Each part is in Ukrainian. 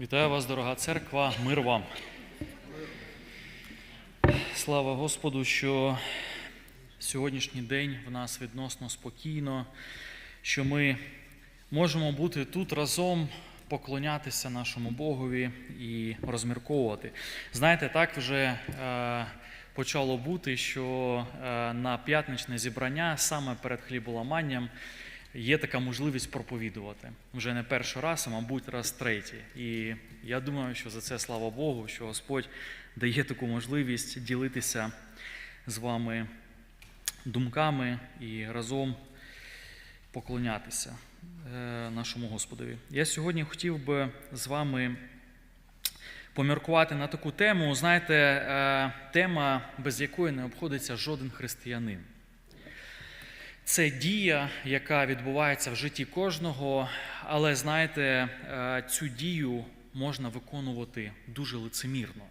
Вітаю вас, дорога церква, мир вам. Слава Господу, що сьогоднішній день в нас відносно спокійно, що ми можемо бути тут разом, поклонятися нашому Богові і розмірковувати. Знаєте, так вже е, почало бути, що е, на п'ятничне зібрання саме перед хліболаманням є така можливість проповідувати вже не перший раз, а мабуть, раз третій. І я думаю, що за це слава Богу, що Господь дає таку можливість ділитися з вами думками і разом поклонятися е, нашому Господові. Я сьогодні хотів би з вами поміркувати на таку тему. Знаєте, е, тема, без якої не обходиться жоден християнин. Це дія, яка відбувається в житті кожного, але знаєте, е, цю дію можна виконувати дуже лицемірно.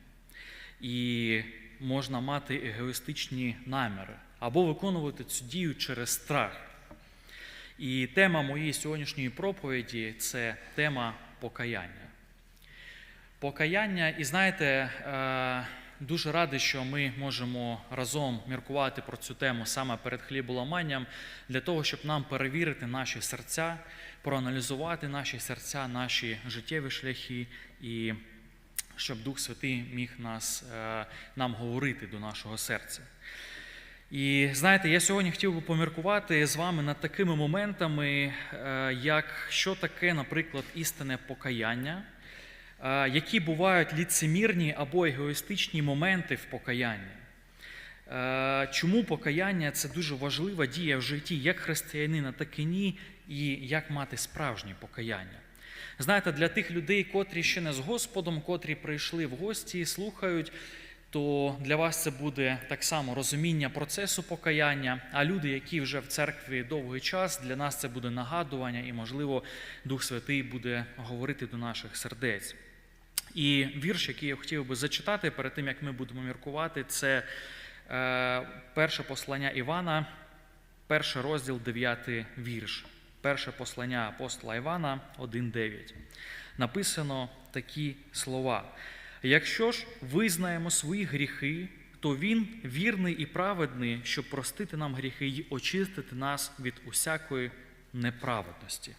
І можна мати егоїстичні наміри або виконувати цю дію через страх. І тема моєї сьогоднішньої проповіді це тема покаяння. Покаяння, і знаєте, е, дуже радий, що ми можемо разом міркувати про цю тему саме перед хліболаманням, для того, щоб нам перевірити наші серця, проаналізувати наші серця, наші життєві шляхи, і щоб Дух Святий міг нас, е, нам говорити до нашого серця. І знаєте, я сьогодні хотів би поміркувати з вами над такими моментами, е, як що таке, наприклад, істинне покаяння, які бувають ліцемірні або егоїстичні моменти в покаянні. Чому покаяння це дуже важлива дія в житті як християнина, так і ні, і як мати справжнє покаяння. Знаєте, для тих людей, котрі ще не з Господом, котрі прийшли в гості і слухають, то для вас це буде так само розуміння процесу покаяння. А люди, які вже в церкві довгий час, для нас це буде нагадування, і, можливо, Дух Святий буде говорити до наших сердець. І вірш, який я хотів би зачитати перед тим, як ми будемо міркувати, це е, перше послання Івана, перший розділ, 9 вірш. Перше послання апостола Івана 1.9. Написано такі слова. Якщо ж визнаємо свої гріхи, то Він вірний і праведний, щоб простити нам гріхи і очистити нас від усякої неправедності.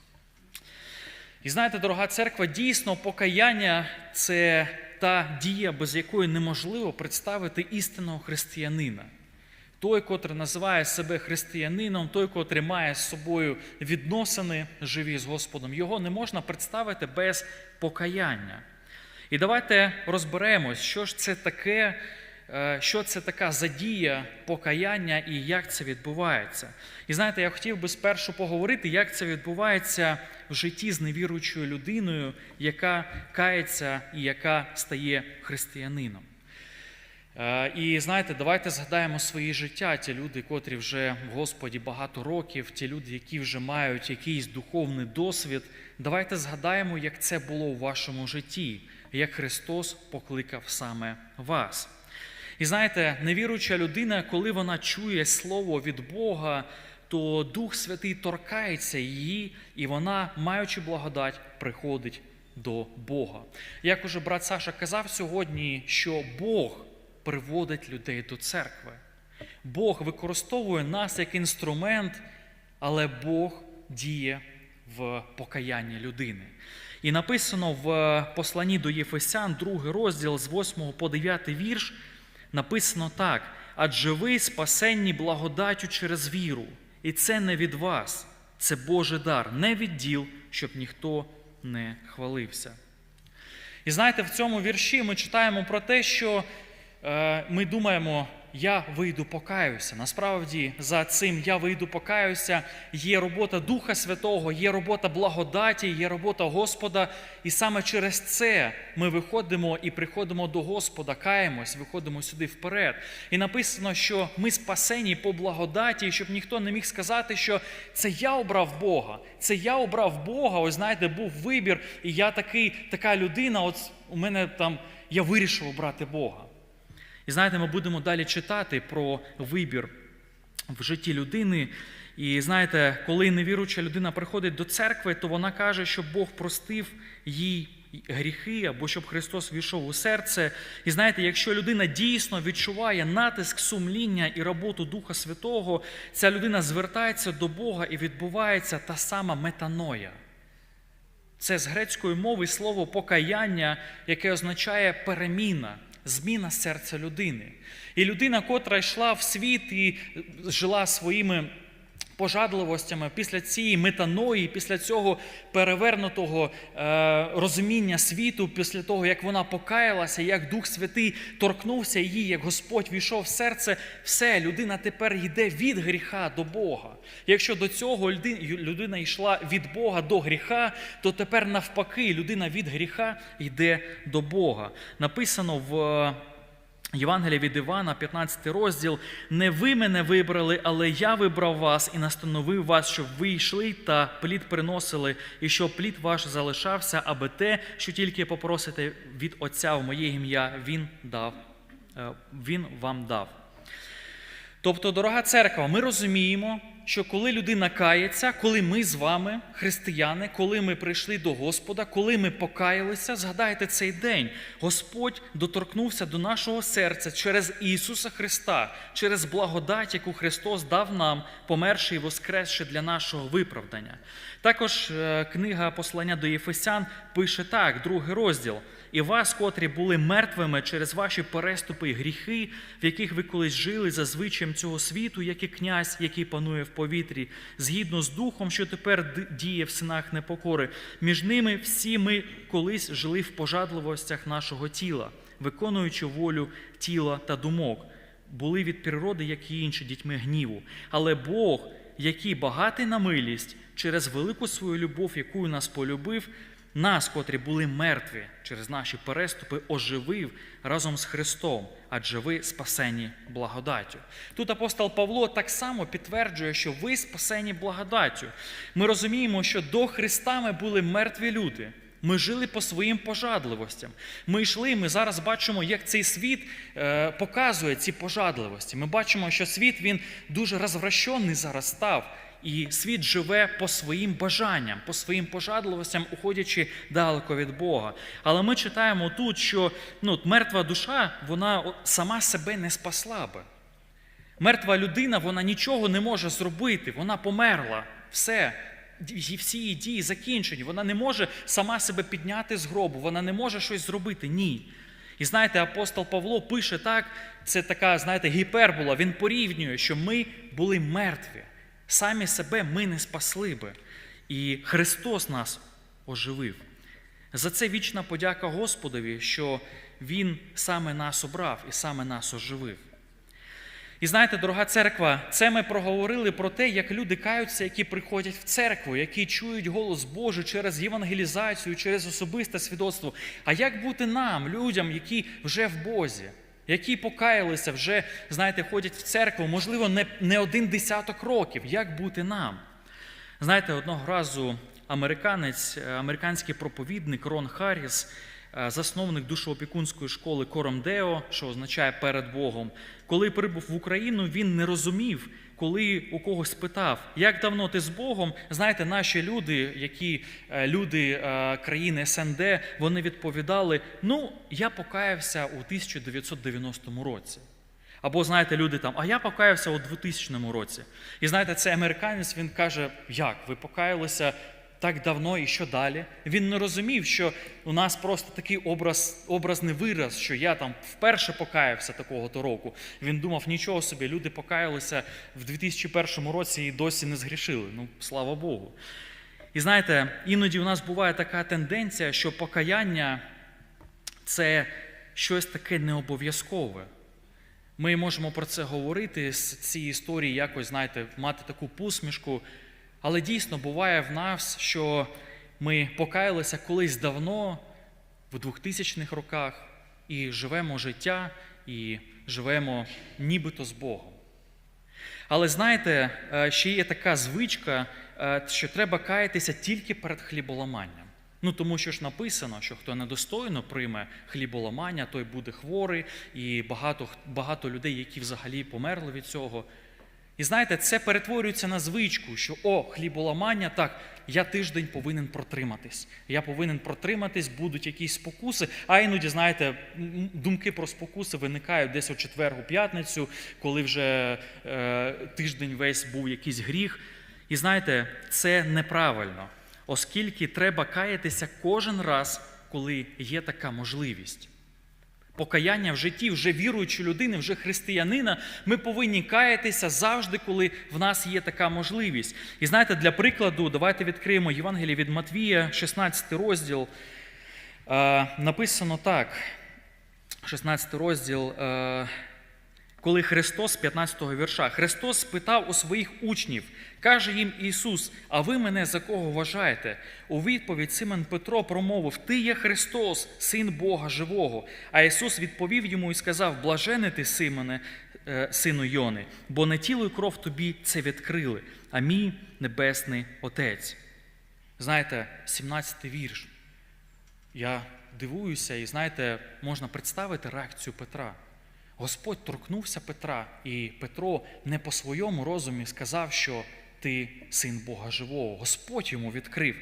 І знаєте, дорога церква, дійсно покаяння це та дія, без якої неможливо представити істинного християнина. Той, котрий називає себе християнином, той, котрий має з собою відносини живі з Господом, його не можна представити без покаяння. І давайте розберемось, що ж це таке, що це така задія покаяння і як це відбувається. І знаєте, я хотів би спершу поговорити, як це відбувається в житті з невіруючою людиною, яка кається і яка стає християнином. Е, І знаєте, давайте згадаємо своє життя. Ті люди, котрі вже в Господі багато років, ті люди, які вже мають якийсь духовний досвід. Давайте згадаємо, як це було у вашому житті, як Христос покликав саме вас. І знаєте, невіруюча людина, коли вона чує слово від Бога, то Дух Святий торкається її, і вона, маючи благодать, приходить до Бога. Як уже брат Саша казав сьогодні, що Бог приводить людей до церкви. Бог використовує нас як інструмент, але Бог діє в покаянні людини. І написано в посланні до Єфесян, другий розділ з 8 по 9 вірш, написано так: адже ви спасенні благодаттю через віру, і це не від вас, це Божий дар, не від діл, щоб ніхто не хвалився. І знаєте, в цьому вірші ми читаємо про те, що е, ми думаємо, я вийду покаюся. Насправді, за цим я вийду покаюся, є робота Духа Святого, є робота благодаті, є робота Господа. І саме через це ми виходимо і приходимо до Господа, каємось, виходимо сюди вперед. І написано, що ми спасені по благодаті, щоб ніхто не міг сказати, що це я обрав Бога, це я обрав Бога. Ось знаєте, був вибір, і я такий, така людина. От у мене там я вирішив обрати Бога. І знаєте, ми будемо далі читати про вибір в житті людини. І знаєте, коли невіруюча людина приходить до церкви, то вона каже, що Бог простив їй гріхи, або щоб Христос війшов у серце. І знаєте, якщо людина дійсно відчуває натиск сумління і роботу Духа Святого, ця людина звертається до Бога і відбувається та сама метаноя. Це з грецької мови слово покаяння, яке означає переміна, зміна серця людини. І людина, котра йшла в світ і жила своїми пожадливостями, після цієї метаної, після цього перевернутого е, розуміння світу, після того, як вона покаялася, як Дух Святий торкнувся її, як Господь війшов в серце, все, людина тепер йде від гріха до Бога. Якщо до цього людина йшла від Бога до гріха, то тепер навпаки людина від гріха йде до Бога. Написано в. Євангелія від Івана, 15 розділ. Не ви мене вибрали, але я вибрав вас і настановив вас, щоб ви йшли та плід приносили, і щоб плід ваш залишався, аби те, що тільки попросите від Отця в моє ім'я, Він дав, е, Він вам дав. Тобто, дорога церква, ми розуміємо, що коли людина кається, коли ми з вами, християни, коли ми прийшли до Господа, коли ми покаялися, згадайте цей день. Господь доторкнувся до нашого серця через Ісуса Христа, через благодать, яку Христос дав нам, померши і воскресши для нашого виправдання. Також е, книга послання до Єфесян пише так, другий розділ. І вас, котрі були мертвими через ваші переступи і гріхи, в яких ви колись жили за звичаєм цього світу, як і князь, який панує в повітрі, згідно з духом, що тепер діє в синах непокори. Між ними всі ми колись жили в пожадливостях нашого тіла, виконуючи волю тіла та думок, були від природи, як і інші дітьми гніву. Але Бог, який багатий на милість, через велику свою любов, якою нас полюбив, нас, котрі були мертві через наші переступи, оживив разом з Христом, адже ви спасені благодаттю. Тут апостол Павло так само підтверджує, що ви спасені благодаттю. Ми розуміємо, що до Христа ми були мертві люди. Ми жили по своїм пожадливостям. Ми йшли, ми зараз бачимо, як цей світ е, показує ці пожадливості. Ми бачимо, що світ він дуже розвращений зараз став. І світ живе по своїм бажанням, по своїм пожадливостям, уходячи далеко від Бога. Але ми читаємо тут, що ну, мертва душа, вона сама себе не спасла би. Мертва людина, вона нічого не може зробити, вона померла. Все. Всі її дії закінчені. Вона не може сама себе підняти з гробу, вона не може щось зробити. Ні. І знаєте, апостол Павло пише так, це така, знаєте, гіпербола. Він порівнює, що ми були мертві. Самі себе ми не спасли би. І Христос нас оживив. За це вічна подяка Господові, що Він саме нас обрав і саме нас оживив. І знаєте, дорога церква, це ми проговорили про те, як люди каються, які приходять в церкву, які чують голос Божий через євангелізацію, через особисте свідоцтво. А як бути нам, людям, які вже в Бозі, які покаялися, вже, знаєте, ходять в церкву, можливо, не, не один десяток років. Як бути нам? Знаєте, одного разу американець, е, американський проповідник Рон Харріс, е, засновник душоопікунської школи Коромдео, що означає перед Богом, коли прибув в Україну, він не розумів, коли у когось питав, як давно ти з Богом, знаєте, наші люди, які е, люди е, країни СНД, вони відповідали: ну, я покаявся у 1990 році. Або, знаєте, люди там, а я покаявся у 2000 році. І знаєте, цей американець він каже, як ви покаялися так давно і що далі? Він не розумів, що у нас просто такий образ, образний вираз, що я там вперше покаявся такого то року. Він думав, нічого собі, люди покаялися в 2001 році і досі не згрішили. Ну, слава Богу. І знаєте, іноді у нас буває така тенденція, що покаяння це щось таке необов'язкове. Ми можемо про це говорити з цієї історії, якось, знаєте, мати таку посмішку. Але дійсно буває в нас, що ми покаялися колись давно, в 2000-х роках, і живемо життя, і живемо нібито з Богом. Але знаєте, е, ще є така звичка, е, що треба каятися тільки перед хліболаманням. Ну тому що ж написано, що хто недостойно прийме хліболамання, той буде хворий, і багато, багато людей, які взагалі померли від цього. І знаєте, це перетворюється на звичку, що о, хліболамання, так, я тиждень повинен протриматись. Я повинен протриматись, будуть якісь спокуси. А іноді, знаєте, думки про спокуси виникають десь у четвергу, п'ятницю, коли вже е, тиждень весь був якийсь гріх. І знаєте, це неправильно, оскільки треба каятися кожен раз, коли є така можливість покаяння в житті вже віруючої людини, вже християнина, ми повинні каятися завжди, коли в нас є така можливість. І знаєте, для прикладу, давайте відкриємо Євангеліє від Матвія, 16 розділ. Е, Написано так: 16 розділ. Коли Христос, 15-го вірша, Христос спитав у своїх учнів, каже їм Ісус: А ви мене за кого вважаєте? У відповідь Симон Петро промовив: Ти є Христос, син Бога живого. А Ісус відповів йому і сказав: Блажений ти, Симоне, е, сину Йони, бо не тіло і кров тобі це відкрили, а мій небесний Отець. Знаєте, 17-й вірш. Я дивуюся, і знаєте, можна представити реакцію Петра. Господь торкнувся Петра, і Петро не по своєму розумі сказав, що ти син Бога живого. Господь йому відкрив.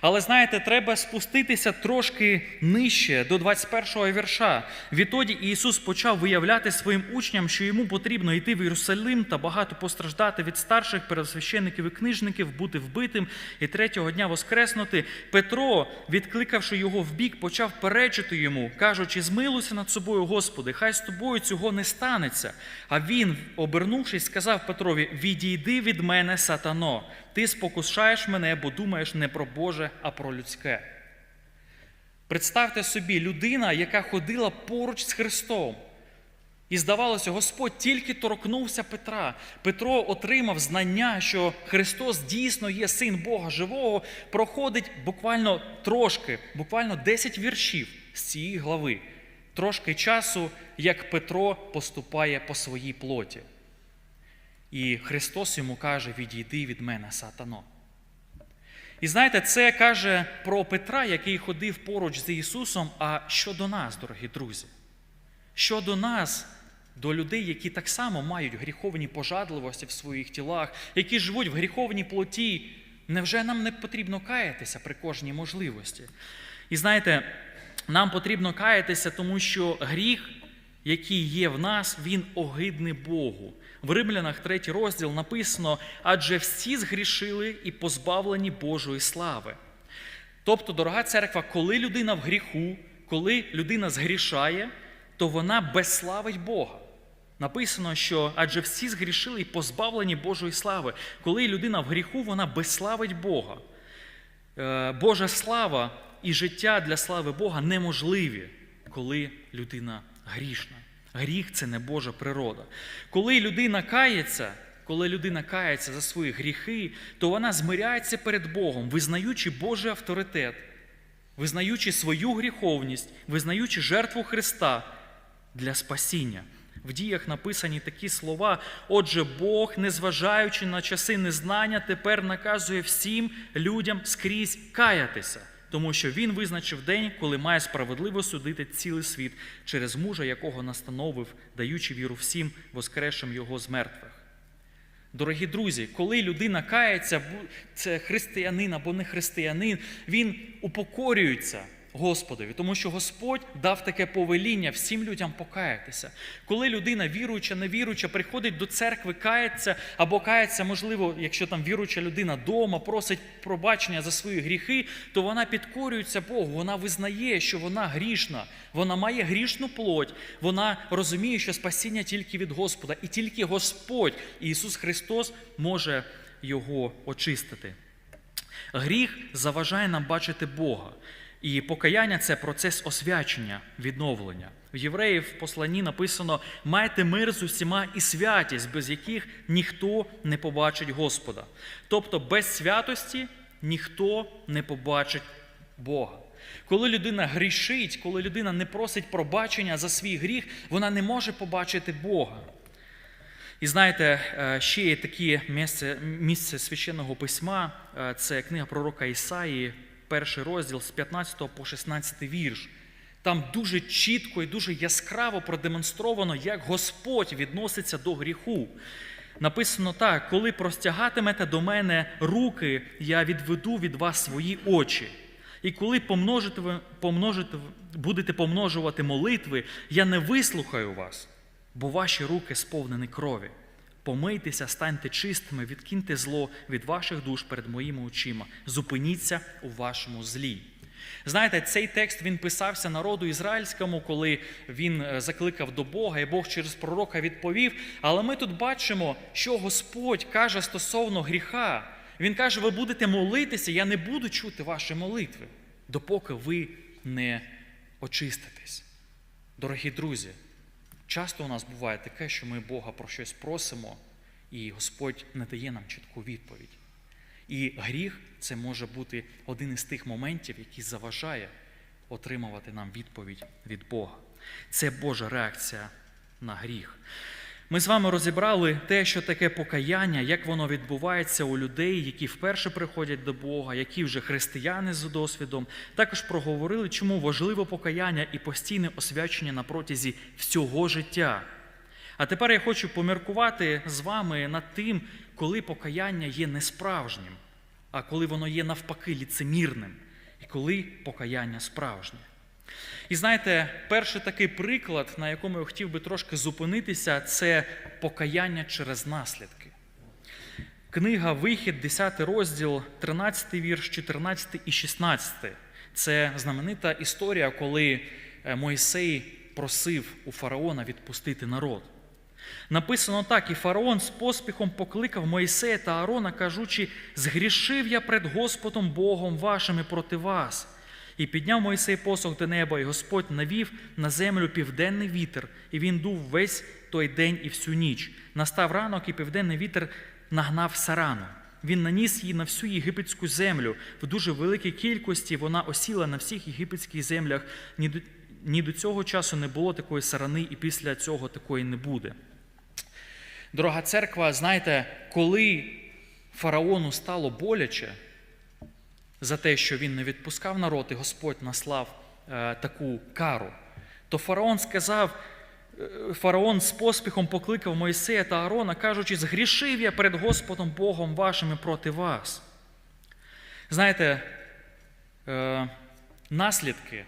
Але знаєте, треба спуститися трошки нижче до 21-го вірша. Відтоді Ісус почав виявляти своїм учням, що йому потрібно йти в Єрусалим та багато постраждати від старших пересвящеників і книжників, бути вбитим і третього дня воскреснути. Петро, відкликавши його в бік, почав перечити йому, кажучи: змилуйся над собою, Господи, хай з тобою цього не станеться. А він, обернувшись, сказав Петрові: Відійди від мене, сатано, ти спокушаєш мене, бо думаєш не про Боже, а про людське. Представте собі, людина, яка ходила поруч з Христом. І здавалося, Господь тільки торкнувся Петра. Петро отримав знання, що Христос дійсно є син Бога живого, проходить буквально трошки, буквально 10 віршів з цієї глави. Трошки часу, як Петро поступає по своїй плоті. І Христос йому каже: Відійди від мене, сатано. І знаєте, це каже про Петра, який ходив поруч з Ісусом. А щодо нас, дорогі друзі? Щодо нас, до людей, які так само мають гріховні пожадливості в своїх тілах, які живуть в гріховній плоті, невже нам не потрібно каятися при кожній можливості? І знаєте, нам потрібно каятися, тому що гріх, який є в нас, він огидний Богу. В Римлянах 3 розділ написано: адже всі згрішили і позбавлені Божої слави. Тобто, дорога церква, коли людина в гріху, коли людина згрішає, то вона безславить Бога. Написано, що адже всі згрішили і позбавлені Божої слави. Коли людина в гріху, вона безславить Бога. Е, Божа слава і життя для слави Бога неможливі, коли людина грішна. Гріх це не Божа природа. Коли людина кається, коли людина кається за свої гріхи, то вона змиряється перед Богом, визнаючи Божий авторитет, визнаючи свою гріховність, визнаючи жертву Христа для спасіння. В діях написані такі слова. Отже, Бог, незважаючи на часи незнання, тепер наказує всім людям скрізь каятися, тому що він визначив день, коли має справедливо судити цілий світ через мужа, якого настановив, даючи віру всім, воскрешим його з мертвих. Дорогі друзі, коли людина кається, це християнин або не християнин, він упокорюється Господові, тому що Господь дав таке повеління всім людям покаятися. Коли людина віруюча, невіруюча, приходить до церкви, кається або кається, можливо, якщо там віруюча людина дома, просить пробачення за свої гріхи, то вона підкорюється Богу, вона визнає, що вона грішна, вона має грішну плоть, вона розуміє, що спасіння тільки від Господа, і тільки Господь, Ісус Христос, може його очистити. Гріх заважає нам бачити Бога. І покаяння це процес освячення, відновлення. В євреїв в посланні написано: майте мир з усіма і святість, без яких ніхто не побачить Господа. Тобто без святості ніхто не побачить Бога. Коли людина грішить, коли людина не просить пробачення за свій гріх, вона не може побачити Бога. І знаєте, е, ще є таке місце місце священного письма е, це книга пророка Ісаї. 21 розділ з 15 по 16 вірш. Там дуже чітко і дуже яскраво продемонстровано, як Господь відноситься до гріху. Написано так: коли простягатимете до мене руки, я відведу від вас свої очі. І коли помножите, помножите, будете помножувати молитви, я не вислухаю вас, бо ваші руки сповнені крові. Помийтеся, станьте чистими, відкиньте зло від ваших душ перед моїми очима. Зупиніться у вашому злі. Знаєте, цей текст він писався народу ізраїльському, коли він е, закликав до Бога, і Бог через пророка відповів. Але ми тут бачимо, що Господь каже стосовно гріха. Він каже: ви будете молитися, я не буду чути ваші молитви, допоки ви не очиститесь. Дорогі друзі, часто у нас буває таке, що ми Бога про щось просимо, і Господь не дає нам чітку відповідь. І гріх це може бути один із тих моментів, який заважає отримувати нам відповідь від Бога. Це Божа реакція на гріх. Ми з вами розібрали те, що таке покаяння, як воно відбувається у людей, які вперше приходять до Бога, які вже християни з досвідом. Також проговорили, чому важливо покаяння і постійне освячення на протязі всього життя. А тепер я хочу поміркувати з вами над тим, коли покаяння є несправжнім, а коли воно є навпаки ліцемірним, і коли покаяння справжнє. І знаєте, перший такий приклад, на якому я хотів би трошки зупинитися, це покаяння через наслідки. Книга Вихід, 10 розділ, 13 вірш, 14 і 16. Це знаменита історія, коли е, Мойсей просив у фараона відпустити народ. Написано так: і фараон з поспіхом покликав Моїсея та Аарона, кажучи: згрішив я пред Господом Богом вашим і проти вас. І підняв Моїсей посох до неба, і Господь навів на землю південний вітер, і він дув весь той день і всю ніч. Настав ранок, і південний вітер нагнав сарану. Він наніс її на всю єгипетську землю. В дуже великій кількості вона осіла на всіх єгипетських землях. Ні до, ні до цього часу не було такої сарани, і після цього такої не буде. Дорога церква, знаєте, коли фараону стало боляче за те, що він не відпускав народ, і Господь наслав е, таку кару, то фараон сказав, е, фараон з поспіхом покликав Мойсея та Аарона, кажучи, згрішив я перед Господом Богом вашим і проти вас. Знаєте, е, наслідки,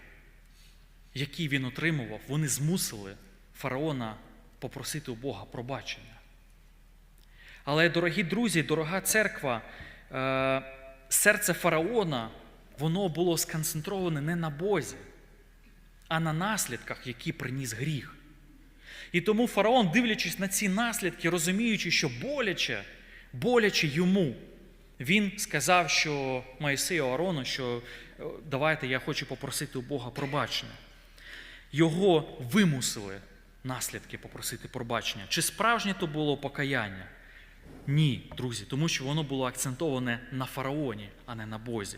які він отримував, вони змусили фараона попросити у Бога пробачення. Але, дорогі друзі, дорога церква, серце фараона, воно було сконцентроване не на Бозі, а на наслідках, які приніс гріх. І тому фараон, дивлячись на ці наслідки, розуміючи, що боляче, боляче йому, він сказав, що Моїсею Аарону, що е, давайте я хочу попросити у Бога пробачення. Його вимусили наслідки попросити пробачення. Чи справжнє то було покаяння? Ні, друзі, тому що воно було акцентоване на фараоні, а не на Бозі.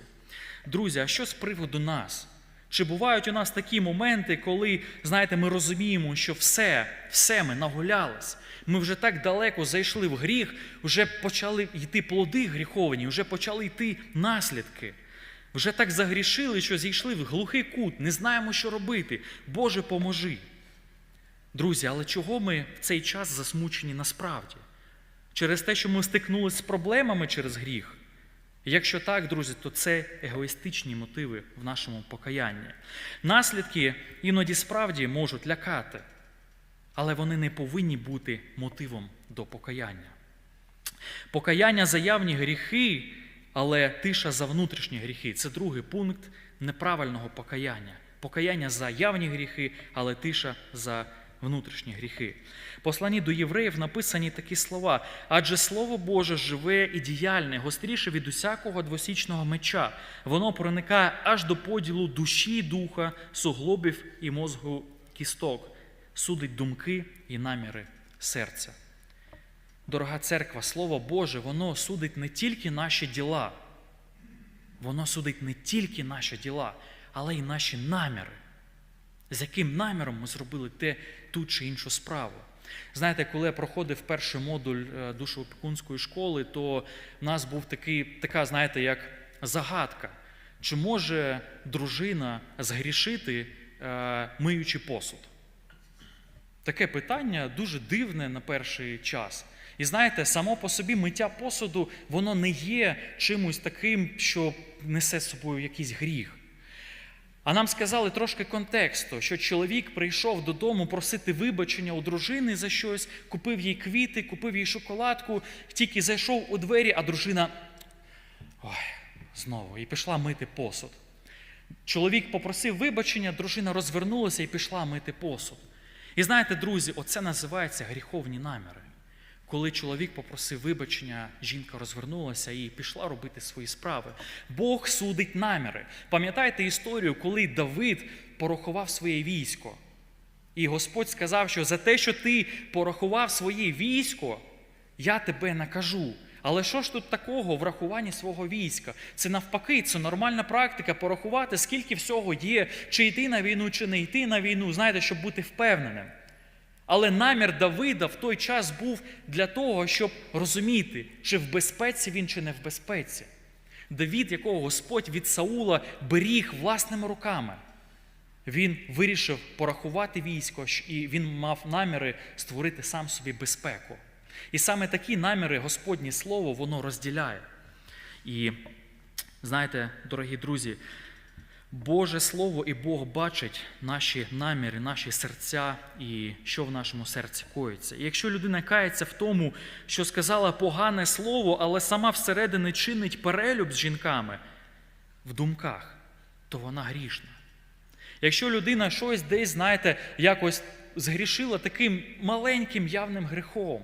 Друзі, а що з приводу нас? Чи бувають у нас такі моменти, коли, знаєте, ми розуміємо, що все, все ми нагулялись, ми вже так далеко зайшли в гріх, вже почали йти плоди гріховані, вже почали йти наслідки. Вже так загрішили, що зійшли в глухий кут, не знаємо, що робити. Боже, поможи. Друзі, але чого ми в цей час засмучені насправді? Через те, що ми стикнулися з проблемами через гріх? Якщо так, друзі, то це егоїстичні мотиви в нашому покаянні. Наслідки іноді справді можуть лякати, але вони не повинні бути мотивом до покаяння. Покаяння за явні гріхи, але тиша за внутрішні гріхи це другий пункт неправильного покаяння. Покаяння за явні гріхи, але тиша за внутрішні гріхи. В Посланні до євреїв написані такі слова: адже Слово Боже живе і діяльне, гостріше від усякого двосічного меча. Воно проникає аж до поділу душі, духа, суглобів і мозгу кісток, судить думки і наміри серця. Дорога церква, Слово Боже, воно судить не тільки наші діла, воно судить не тільки наші діла, але й наші наміри. З яким наміром ми зробили те, ту чи іншу справу. Знаєте, коли я проходив перший модуль е, душоопікунської школи, то в нас був такий, така, знаєте, як загадка. Чи може дружина згрішити, е, миючи посуд? Таке питання дуже дивне на перший час. І знаєте, само по собі миття посуду, воно не є чимось таким, що несе з собою якийсь гріх. А нам сказали трошки контексту, що чоловік прийшов додому просити вибачення у дружини за щось, купив їй квіти, купив їй шоколадку, тільки зайшов у двері, а дружина ой, знову і пішла мити посуд. Чоловік попросив вибачення, дружина розвернулася і пішла мити посуд. І знаєте, друзі, оце називається гріховні наміри. Коли чоловік попросив вибачення, жінка розвернулася і пішла робити свої справи. Бог судить наміри. Пам'ятаєте історію, коли Давид порахував своє військо? І Господь сказав, що за те, що ти порахував своє військо, я тебе накажу. Але що ж тут такого в рахуванні свого війська? Це навпаки, це нормальна практика порахувати, скільки всього є, чи йти на війну, чи не йти на війну, знаєте, щоб бути впевненим. Але намір Давида в той час був для того, щоб розуміти, чи в безпеці він, чи не в безпеці. Давід, якого Господь від Саула беріг власними руками, він вирішив порахувати військо, і він мав наміри створити сам собі безпеку. І саме такі наміри Господнє Слово воно розділяє. І знаєте, дорогі друзі, Боже Слово і Бог бачить наші наміри, наші серця і що в нашому серці коїться. І якщо людина кається в тому, що сказала погане слово, але сама всередині чинить перелюб з жінками в думках, то вона грішна. Якщо людина щось десь, знаєте, якось згрішила таким маленьким явним грехом,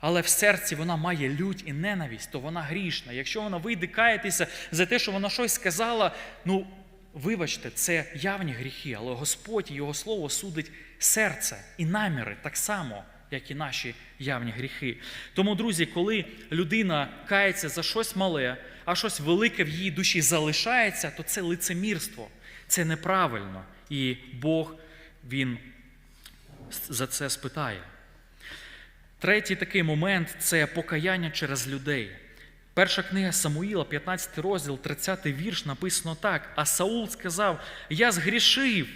але в серці вона має лють і ненависть, то вона грішна. Якщо вона вийде каятися за те, що вона щось сказала, ну вибачте, це явні гріхи, але Господь Його Слово судить серце і наміри так само, як і наші явні гріхи. Тому, друзі, коли людина кається за щось мале, а щось велике в її душі залишається, то це лицемірство, це неправильно. І Бог Він за це спитає. Третій такий момент це покаяння через людей. Перша книга Самуїла, 15 розділ, 30 вірш, написано так. А Саул сказав: Я згрішив.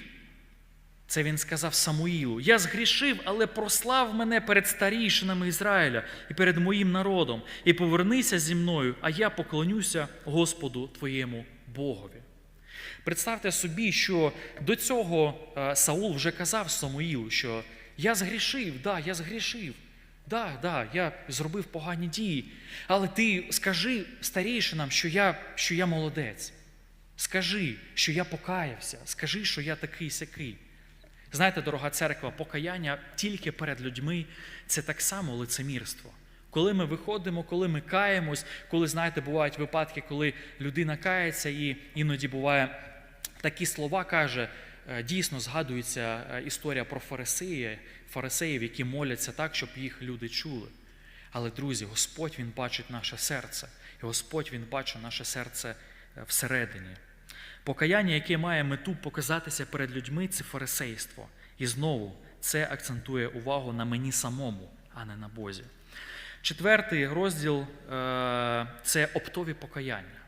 Це він сказав Самуїлу: Я згрішив, але прослав мене перед старійшинами Ізраїля і перед моїм народом, і повернися зі мною, а я поклонюся Господу твоєму Богові. Представте собі, що до цього Саул вже казав Самуїлу, що я згрішив, да, я згрішив. Да, да, я зробив погані дії. Але ти скажи старійшинам, що я що я молодець. Скажи, що я покаявся, скажи, що я такий сякий. Знаєте, дорога церква, покаяння тільки перед людьми це так само лицемірство. Коли ми виходимо, коли ми каємось, коли, знаєте, бувають випадки, коли людина кається, і іноді буває такі слова каже, дійсно згадується історія про фарисеї, фарисеїв, які моляться так, щоб їх люди чули. Але, друзі, Господь Він бачить наше серце, і Господь Він бачить наше серце всередині. Покаяння, яке має мету показатися перед людьми, це фарисейство. І знову це акцентує увагу на мені самому, а не на Бозі. Четвертий розділ це оптові покаяння.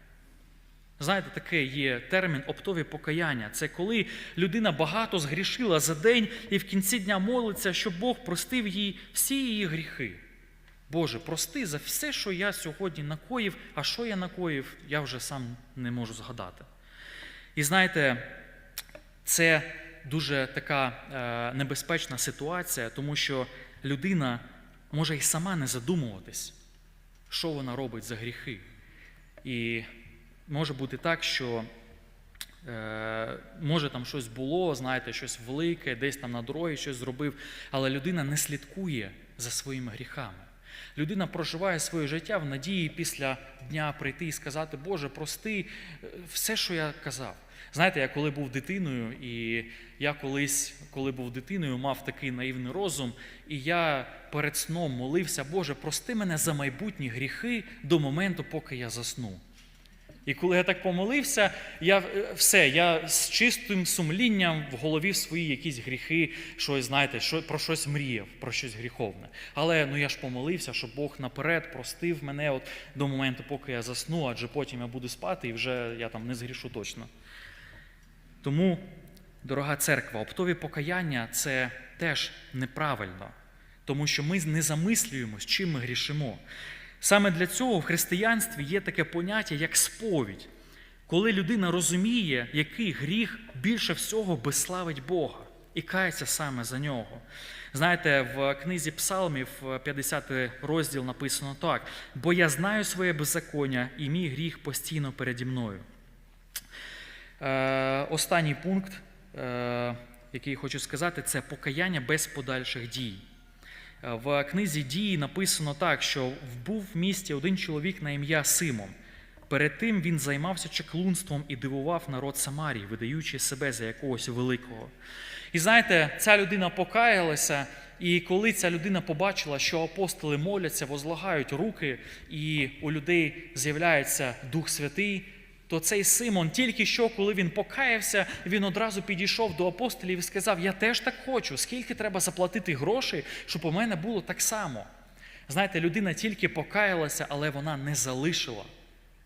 Знаєте, таке є термін оптові покаяння. Це коли людина багато згрішила за день і в кінці дня молиться, щоб Бог простив їй всі її гріхи. Боже, прости за все, що я сьогодні накоїв, а що я накоїв, я вже сам не можу згадати. І знаєте, це дуже така е, небезпечна ситуація, тому що людина може і сама не задумуватись, що вона робить за гріхи. І може бути так, що е, може там щось було, знаєте, щось велике, десь там на дорозі щось зробив, але людина не слідкує за своїми гріхами. Людина проживає своє життя в надії після дня прийти і сказати, Боже, прости все, що я казав. Знаєте, я коли був дитиною, і я колись, коли був дитиною, мав такий наївний розум, і я перед сном молився, Боже, прости мене за майбутні гріхи до моменту, поки я засну. І коли я так помолився, я все, я з чистим сумлінням в голові свої якісь гріхи, щось, знаєте, що, про щось мріяв, про щось гріховне. Але ну я ж помолився, щоб Бог наперед простив мене от до моменту, поки я засну, адже потім я буду спати і вже я там не згрішу точно. Тому, дорога церква, оптові покаяння це теж неправильно. тому що ми не замислюємось, чим ми грішимо. Саме для цього в християнстві є таке поняття, як сповідь, коли людина розуміє, який гріх більше всього безславить Бога і кається саме за нього. Знаєте, в книзі Псалмів, 50 розділ написано так: бо я знаю своє беззаконня, і мій гріх постійно переді мною. Е, останній пункт, е, який хочу сказати, це покаяння без подальших дій. Е, В книзі дії написано так, що був в місті один чоловік на ім'я Симон. Перед тим він займався чаклунством і дивував народ Самарії, видаючи себе за якогось великого. І знаєте, ця людина покаялася, і коли ця людина побачила, що апостоли моляться, возлагають руки, і у людей з'являється Дух Святий, то цей Симон, тільки що, коли він покаявся, він одразу підійшов до апостолів і сказав: Я теж так хочу, скільки треба заплатити грошей, щоб у мене було так само. Знаєте, людина тільки покаялася, але вона не залишила.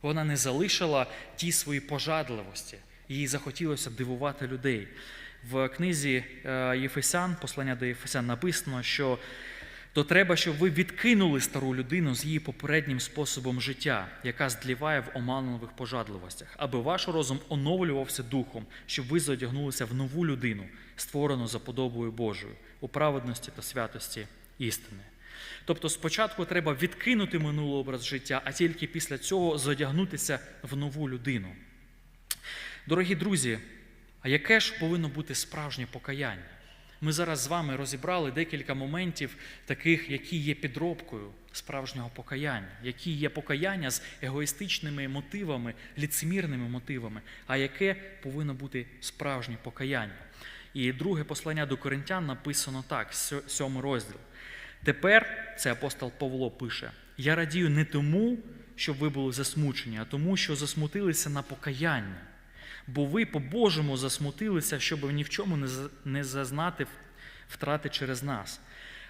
Вона не залишила ті свої пожадливості. Їй захотілося дивувати людей. В книзі е, Єфесян, послання до Єфесян, написано, що то треба, щоб ви відкинули стару людину з її попереднім способом життя, яка здліває в оманливих пожадливостях, аби ваш розум оновлювався духом, щоб ви задягнулися в нову людину, створену за подобою Божою, у праведності та святості істини. Тобто спочатку треба відкинути минулий образ життя, а тільки після цього задягнутися в нову людину. Дорогі друзі, а яке ж повинно бути справжнє покаяння? Ми зараз з вами розібрали декілька моментів, таких, які є підробкою справжнього покаяння, які є покаяння з егоїстичними мотивами, ліцемірними мотивами, а яке повинно бути справжнє покаяння. І друге послання до коринтян написано так, сьомий розділ. Тепер, це апостол Павло пише: я радію не тому, щоб ви були засмучені, а тому, що засмутилися на покаяння. Бо ви по-божому засмутилися, щоб ні в чому не зазнати втрати через нас.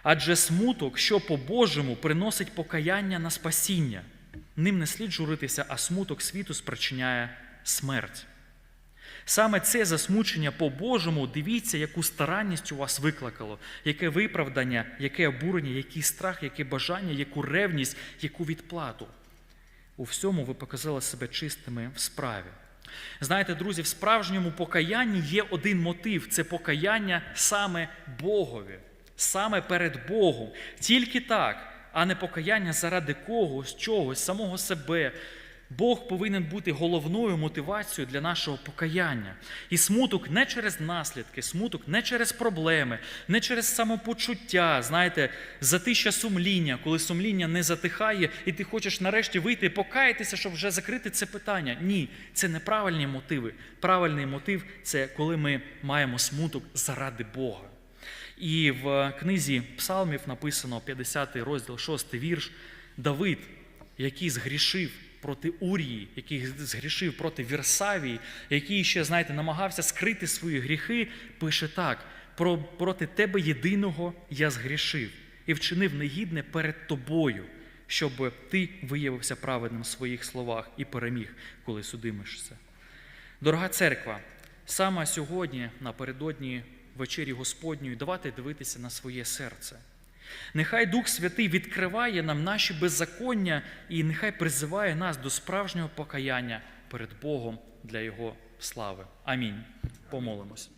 Адже смуток, що по-божому, приносить покаяння на спасіння. Ним не слід журитися, а смуток світу спричиняє смерть. Саме це засмучення по-божому, дивіться, яку старанність у вас викликало, яке виправдання, яке обурення, який страх, яке бажання, яку ревність, яку відплату. У всьому ви показали себе чистими в справі. Знаєте, друзі, в справжньому покаянні є один мотив це покаяння саме Богові, саме перед Богом. Тільки так, а не покаяння заради когось, чогось, самого себе. Бог повинен бути головною мотивацією для нашого покаяння. І смуток не через наслідки, смуток не через проблеми, не через самопочуття, знаєте, затища сумління, коли сумління не затихає, і ти хочеш нарешті вийти і покаятися, щоб вже закрити це питання. Ні, це неправильні мотиви. Правильний мотив це коли ми маємо смуток заради Бога. І в книзі Псалмів написано 50 розділ, 6 вірш, Давид, який згрішив проти Урії, який згрішив проти Вірсавії, який ще, знаєте, намагався скрити свої гріхи, пише так: «Про- проти тебе єдиного я згрішив і вчинив негідне перед тобою, щоб ти виявився праведним в своїх словах і переміг, коли судимишся. Дорога церква, саме сьогодні, напередодні вечері Господньої, давайте дивитися на своє серце. Нехай Дух Святий відкриває нам наші беззаконня і нехай призиває нас до справжнього покаяння перед Богом для Його слави. Амінь. Помолимось.